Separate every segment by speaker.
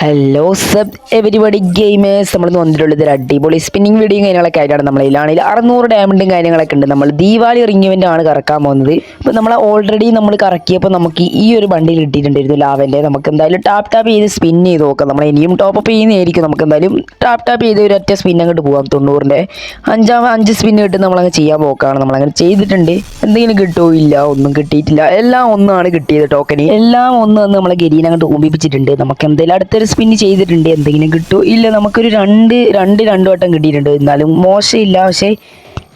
Speaker 1: Hello sub everybody gamers നമ്മൾ വന്നിട്ടുള്ളത് ഒരു അടിപൊളി സ്പിന്നിങ് വീഡിയോ കാര്യങ്ങളൊക്കെ ആയിട്ടാണ്. നമ്മളതിലാണെങ്കിൽ അറുന്നൂറ് ഡയമണ്ടും കാര്യങ്ങളൊക്കെ ഉണ്ട്. നമ്മൾ ദീപാവലി റിംഗ് ഇവന്റ് ആണ് കറക്കാൻ പോകുന്നത്. അപ്പോൾ നമ്മൾ ഓൾറെഡി നമ്മൾ കറക്കിയപ്പോൾ നമുക്ക് ഈ ഒരു ബണ്ടിൽ കിട്ടിയിട്ടുണ്ടായിരുന്നു ലാവന്റെ. നമുക്ക് എന്തായാലും ടാപ്പ് ടാപ്പ് ചെയ്ത് സ്പിൻ ചെയ്ത് നോക്കാം. നമ്മൾ ഇനിയും ടോപ്പ് അപ്പ് ചെയ്യുന്നതായിരിക്കും. നമുക്ക് എന്തായാലും ടാപ്പ് ടാപ്പ് ചെയ്ത് ഒരു ഒറ്റ സ്പിൻ അങ്ങോട്ട് പോകാം തൊണ്ണൂറിന്റെ അഞ്ചാം അഞ്ച് സ്പിൻ കിട്ടും നമ്മളങ്ങ് ചെയ്യാൻ പോക്കാണ്. നമ്മളങ്ങനെ ചെയ്തിട്ടുണ്ട്. എന്തെങ്കിലും കിട്ടുമോ ഇല്ല ഒന്നും കിട്ടിയിട്ടില്ല. എല്ലാം ഒന്നാണ് കിട്ടിയത് ടോക്കന് എല്ലാം ഒന്ന് നമ്മൾ നമ്മളെ ഗരീനെ അങ്ങോട്ട് ഊമ്പിപ്പിച്ചിട്ടുണ്ട് നമുക്ക് എന്തായാലും അടുത്തൊരു സ്പിൻ ചെയ്തിട്ടുണ്ട്. എന്തെങ്കിലും കിട്ടുമോ ഇല്ല നമുക്കൊരു രണ്ട് രണ്ട് രണ്ട് വട്ടം കിട്ടിയിട്ടുണ്ട്. എന്നാലും മോശമില്ല. പക്ഷേ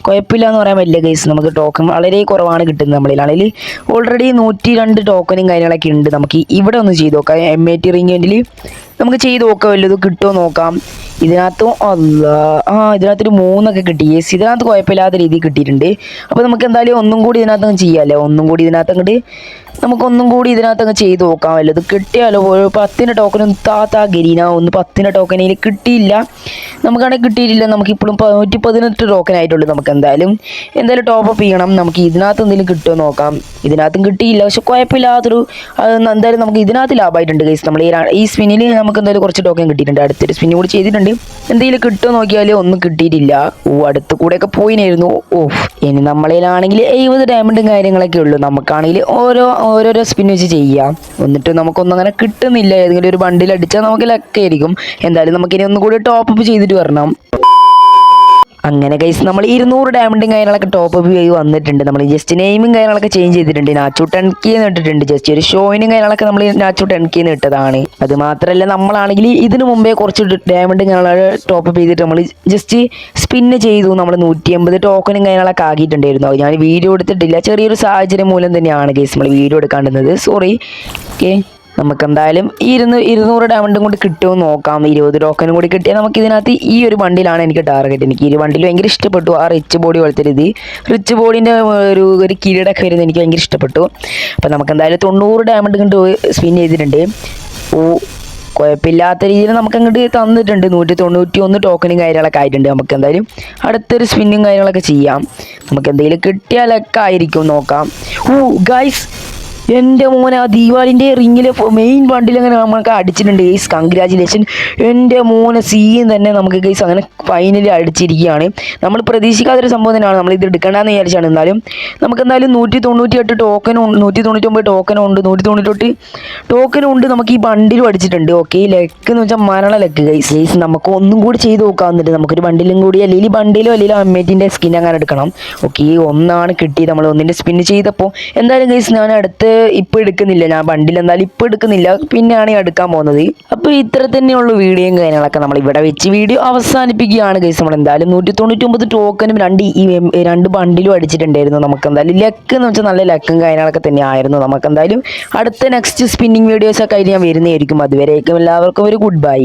Speaker 1: കുഴപ്പമില്ല എന്ന് പറയാൻ പറ്റില്ല കേസ് നമുക്ക് ടോക്കൺ വളരെ കുറവാണ് കിട്ടുന്നത് നമ്മളിൽ. നമ്മളിലാണെങ്കിൽ ഓൾറെഡി നൂറ്റി രണ്ട് ടോക്കനും കാര്യങ്ങളൊക്കെ ഉണ്ട്. നമുക്ക് ഇവിടെ ഒന്ന് ചെയ്ത് നോക്കാം. എം എ ടി റിംഗിൽ നമുക്ക് ചെയ്ത് നോക്കാം. വല്ലതും കിട്ടുമോ നോക്കാം. ഇതിനകത്തും അല്ല. ആ ഇതിനകത്തൊരു മൂന്നൊക്കെ കിട്ടി. യെസ് ഇതിനകത്ത് കുഴപ്പമില്ലാത്ത രീതിയിൽ കിട്ടിയിട്ടുണ്ട്. അപ്പോൾ നമുക്ക് എന്തായാലും ഒന്നും കൂടി ഇതിനകത്ത് ചെയ്യാമല്ലേ ഒന്നും കൂടി ഇതിനകത്ത് അങ്ങോട്ട് നമുക്കൊന്നും കൂടി ഇതിനകത്ത് അങ്ങ് ചെയ്ത് നോക്കാം. വല്ലത് കിട്ടിയാലോ? ഒരു പത്തിന്റെ ടോക്കനും താത്ത ഗരീന. ഒന്ന് പത്തിന്റെ ടോക്കനിൽ കിട്ടിയില്ല. നമുക്കാണെങ്കിൽ കിട്ടിയിട്ടില്ല. നമുക്കിപ്പോഴും നൂറ്റി പതിനെട്ട് ടോക്കൻ ആയിട്ടുള്ളൂ നമുക്ക് എന്തായാലും. എന്തായാലും ടോപ്പ് അപ്പ് ചെയ്യണം. നമുക്ക് ഇതിനകത്ത് എന്തെങ്കിലും കിട്ടുമോ നോക്കാം. ഇതിനകത്തും കിട്ടിയില്ല. പക്ഷെ കുഴപ്പമില്ലാത്തൊരു എന്തായാലും നമുക്ക് ഇതിനകത്ത് ലാഭമായിട്ടുണ്ട് ഗൈസ് നമ്മൾ ഈ സ്പിന്നിൽ നമുക്ക് എന്തായാലും കുറച്ച് ടോക്കൺ കിട്ടിയിട്ടുണ്ട്. അടുത്തൊരു സ്പിന്നും കൂടി ചെയ്തിട്ടുണ്ട്. എന്തെങ്കിലും കിട്ടുമോ നോക്കിയാൽ ഒന്നും കിട്ടിയിട്ടില്ല. ഓ അടുത്ത് കൂടെയൊക്കെ പോയിനായിരുന്നു. ഓ ഇനി നമ്മളിലാണെങ്കിൽ എഴുപത് ഡയമണ്ടും കാര്യങ്ങളൊക്കെ ഉള്ളൂ. നമുക്കാണെങ്കിൽ ഓരോ ഓരോരോ സ്പിൻ വെച്ച് ചെയ്യാം. എന്നിട്ട് നമുക്കൊന്നും അങ്ങനെ കിട്ടുന്നില്ല. ഏതെങ്കിലും ഒരു ബണ്ടിൽ അടിച്ചാൽ നമുക്ക് ലക്കായിരിക്കും എന്തായാലും നമുക്കിനി ഒന്നും കൂടി ടോപ്പ് അപ്പ് ചെയ്തിട്ട് വരണം. അങ്ങനെ ഗൈസ് നമ്മൾ ഇരുന്നൂറ് ഡയമണ്ടും കാര്യങ്ങളൊക്കെ ടോപ്പ് അപ്പ് ചെയ്ത് വന്നിട്ടുണ്ട്. നമ്മൾ ജസ്റ്റ് നെയിമും കാര്യങ്ങളൊക്കെ ചേഞ്ച് ചെയ്തിട്ടുണ്ട്. നാച്ചു ടെൻ എന്ന് ഇട്ടിട്ടുണ്ട്. ജസ്റ്റ് ഒരു ഷോയിനും കാര്യങ്ങളൊക്കെ നമ്മൾ നാച്ചു ടെൻ എന്ന് ഇട്ടതാണ്. അത് മാത്രമല്ല നമ്മളാണെങ്കിൽ ഇതിനു മുമ്പേ കുറച്ച് ഡയമണ്ടും കാര്യങ്ങളൊക്കെ ടോപ്പ് അപ്പ് ചെയ്തിട്ട് നമ്മൾ ജസ്റ്റ് സ്പിന്ന് ചെയ്തു. നമ്മൾ നൂറ്റി എൺപത് ടോക്കനും കാര്യങ്ങളൊക്കെ ആക്കിയിട്ടുണ്ടായിരുന്നു. ഞാൻ വീഡിയോ എടുത്തിട്ടില്ല. ചെറിയൊരു സാഹചര്യം മൂലം തന്നെയാണ് ഗൈസ് നമ്മൾ വീഡിയോ എടുക്കാണ്ടുന്നത് സോറി ഓക്കെ നമുക്ക് എന്തായാലും ഇരുന്ന് ഇരുന്നൂറ് ഡയമണ്ടും കൂടി കിട്ടുമോ നോക്കാം. ഇരുപത് ടോക്കനും കൂടി കിട്ടിയാൽ നമുക്ക് ഇതിനകത്ത് ഈ ഒരു ബണ്ടിലാണ് എനിക്ക് ടാർഗറ്റ് എനിക്ക്. ഈ ബണ്ടിൽ ഭയങ്കര ഇഷ്ടപ്പെട്ടു. ആ റിച്ച് ബോഡി പോലത്തെ രീതി റിച്ച് ബോഡിന്റെ ഒരു ഒരു കിരീടൊക്കെ വരുന്നത് എനിക്ക് ഭയങ്കര ഇഷ്ടപ്പെട്ടു. അപ്പോൾ നമുക്ക് എന്തായാലും തൊണ്ണൂറ് ഡയമണ്ട് കൊണ്ട് സ്പിൻ ചെയ്തിട്ടുണ്ട്. ഓ കുഴപ്പമില്ലാത്ത രീതിയിൽ നമുക്ക് അങ്ങോട്ട് തന്നിട്ടുണ്ട്. നൂറ്റി തൊണ്ണൂറ്റി ഒന്ന് ടോക്കനും കാര്യങ്ങളൊക്കെ ആയിട്ടുണ്ട്. നമുക്ക് എന്തായാലും അടുത്തൊരു സ്പിന്നും കാര്യങ്ങളൊക്കെ ചെയ്യാം. നമുക്ക് എന്തെങ്കിലും കിട്ടിയാലൊക്കെ ആയിരിക്കും നോക്കാം. ഓ ഗൈസ് എന്റെ മോനെ ആ ദീപാവലിന്റെ റിങ്ങിലെ മെയിൻ ബണ്ടിൽ അങ്ങനെ നമ്മൾക്ക് അടിച്ചിട്ടുണ്ട്. ഗൈസ് കൺഗ്രാജുലേഷൻ എന്റെ മോനെ സീൻ തന്നെ നമുക്ക് ഗൈസ് അങ്ങനെ ഫൈനലി അടിച്ചിരിക്കുകയാണ്. നമ്മൾ പ്രതീക്ഷിക്കാത്തൊരു സംഭവം തന്നെയാണ്. നമ്മൾ ഇത് എടുക്കേണ്ടതെന്ന് വിചാരിച്ചാണ്. എന്നാലും നമുക്ക് എന്തായാലും നൂറ്റി തൊണ്ണൂറ്റി എട്ട് ടോക്കനും നൂറ്റി തൊണ്ണൂറ്റി ഒമ്പത് ടോക്കനും ഉണ്ട്. നൂറ്റി തൊണ്ണൂറ്റെട്ട് ടോക്കനും ഉണ്ട് നമുക്ക് ഈ ബണ്ടിലും അടിച്ചിട്ടുണ്ട്. ഓക്കെ ലെക്ക് എന്ന് വെച്ചാൽ മരണ ലെക്ക് ഗൈസ് ഗൈസ് നമുക്ക് ഒന്നും കൂടി ചെയ്ത് നോക്കാവുന്നുണ്ട് നമുക്കൊരു ബണ്ടിലും കൂടി അല്ലെങ്കിൽ ബണ്ടിലോ അല്ലെങ്കിൽ അമ്മേറ്റിന്റെ സ്കിൻ അങ്ങനെ എടുക്കണം. ഓക്കെ ഒന്നാണ് കിട്ടിയത്. നമ്മൾ ഒന്നിന്റെ സ്പിൻ ചെയ്തപ്പോൾ എന്തായാലും ഗൈസ് ഞാൻ അടുത്ത് ഇപ്പോൾ എടുക്കുന്നില്ല. ഞാൻ ബണ്ടിൽ എന്തായാലും ഇപ്പോൾ എടുക്കുന്നില്ല. പിന്നെയാണ് ഈ എടുക്കാൻ പോകുന്നത്. അപ്പോൾ ഇത്ര തന്നെയുള്ള വീഡിയോയും കാര്യങ്ങളൊക്കെ നമ്മൾ ഇവിടെ വെച്ച് വീഡിയോ അവസാനിപ്പിക്കുകയാണ് ഗൈസ് നമ്മൾ എന്തായാലും നൂറ്റി തൊണ്ണൂറ്റി ടോക്കനും രണ്ട് ഈ രണ്ട് ബണ്ടിലും അടിച്ചിട്ടുണ്ടായിരുന്നു നമുക്ക്. എന്തായാലും ലക്ക് എന്ന് വെച്ചാൽ നല്ല ലക്കും കാര്യങ്ങളൊക്കെ തന്നെയായിരുന്നു നമുക്ക്. എന്തായാലും അടുത്ത നെക്സ്റ്റ് സ്പിന്നിങ് വീഡിയോസൊക്കെ ആയിട്ട് ഞാൻ വരുന്നതായിരിക്കും. അതുവരേക്കും എല്ലാവർക്കും ഒരു ഗുഡ് ബൈ